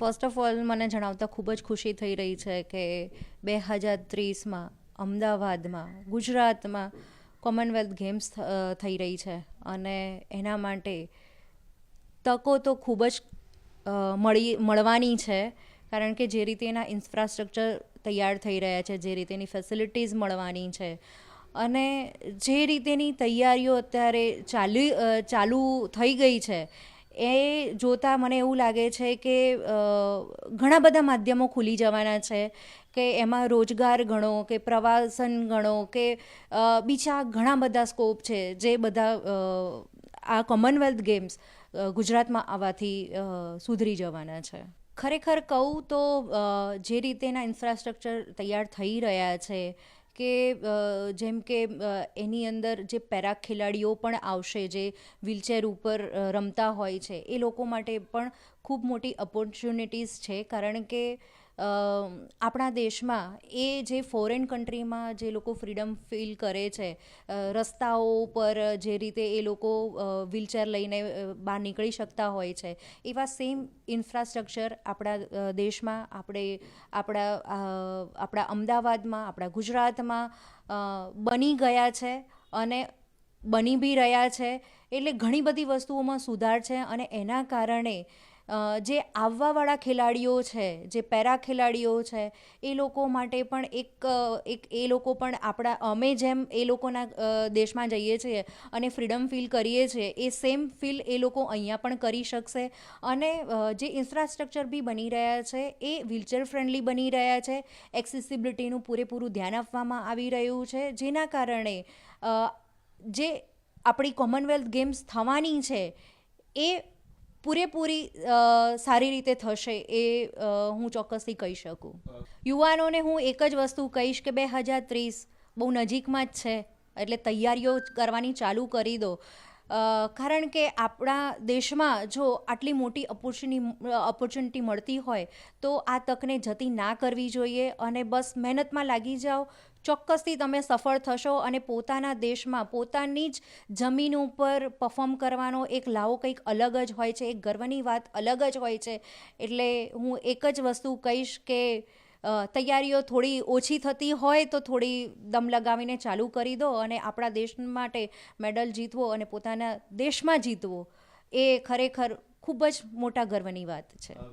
First of all મને જણાવતા ખૂબ જ ખુશી થઈ રહી છે કે બે હજાર ત્રીસમાં, અમદાવાદમાં, ગુજરાતમાં કોમનવેલ્થ ગેમ્સ થઈ રહી છે. અને એના માટે તકો તો ખૂબ જ મળી, મળવાની છે. કારણ કે જે રીતે એના ઇન્ફ્રાસ્ટ્રક્ચર તૈયાર થઈ રહ્યા છે, જે રીતેની ફેસિલિટીઝ મળવાની છે. અને જે રીતેની તૈયારીઓ અત્યારે ચાલી ચાલુ થઈ ગઈ છે એ જોતાં મને એવું લાગે છે કે ઘણા બધા માધ્યમો ખુલી જવાના છે કે એમાં રોજગાર ગણો, કે પ્રવાસન ગણો, કે બીજા ઘણા બધા સ્કોપ છે જે બધા આ કોમનવેલ્થ ગેમ્સ ગુજરાતમાં આવવાથી સુધરી જવાના છે. ખરેખર કહું તો જે રીતેના ઇન્ફ્રાસ્ટ્રક્ચર તૈયાર થઈ રહ્યા છે કે જેમ કે એની અંદર જે પેરા ખેલાડીઓ પણ આવશે, જે વ્હીલચેર ઉપર રમતા હોય છે, એ લોકો માટે પણ ખૂબ મોટી ઓપોર્ચ્યુનિટીઝ છે. કારણ કે આપણા દેશમાં એ જે ફોરેન કન્ટ્રીમાં જે લોકો ફ્રીડમ ફીલ કરે છે રસ્તાઓ પર જે રીતે એ લોકો વ્હીલચેર લઈને બહાર નીકળી શકતા હોય છે, એવા સેમ ઇન્ફ્રાસ્ટ્રક્ચર આપણા દેશમાં આપણે, આપણા આપણા અમદાવાદમાં, આપણા ગુજરાતમાં બની ગયા છે અને બની બી રહ્યા છે, એટલે ઘણી બધી વસ્તુઓમાં સુધાર છે અને એના કારણે જે આવવાવાળા ખેલાડીઓ છે, જે પેરા ખેલાડીઓ છે, એ લોકો માટે પણ એક એક એ લોકો પણ આપણા, અમે જેમ એ લોકોના દેશમાં જઈએ છીએ અને ફ્રીડમ ફીલ કરીએ છીએ, એ સેમ ફીલ એ લોકો અહીંયા પણ કરી શકશે. અને જે ઇન્ફ્રાસ્ટ્રક્ચર બી બની રહ્યા છે, એ વ્હીલચેર ફ્રેન્ડલી બની રહ્યા છે એક્સેસિબિલિટીનું પૂરેપૂરું ધ્યાન આપવામાં આવી રહ્યું છે, જેના કારણે જે આપણી કોમનવેલ્થ ગેમ્સ થવાની છે, એ પૂરેપૂરી સારી રીતે થશે એ હું ચોક્કસથી કહી શકું. યુવાનોને હું એક જ વસ્તુ કહીશ કે બે હજાર ત્રીસ બહુ નજીકમાં જ છે, એટલે તૈયારીઓ કરવાની ચાલુ કરી દો. કારણ કે આપણા દેશમાં જો આટલી મોટી ઓપોર્ચ્યુનિટી ઓપોર્ચ્યુનિટી મળતી હોય, તો આ તકને જતી ના કરવી જોઈએ અને બસ મહેનતમાં લાગી જાઓ. ચોક્કસથી તમે સફળ થશો અને પોતાના દેશમાં પોતાની જ જમીન ઉપર પરફોર્મ કરવાનો એક લાવો કંઈક અલગ જ હોય છે, એક ગર્વની વાત અલગ જ હોય છે. એટલે હું એક જ વસ્તુ કહીશ કે તૈયારીઓ થોડી ઓછી થતી હોય તો થોડી દમ લગાવીને ચાલુ કરી દો અને આપણા દેશ માટે મેડલ જીતવો અને પોતાના દેશમાં જીતવો એ ખરેખર ખૂબ જ મોટા ગર્વની વાત છે.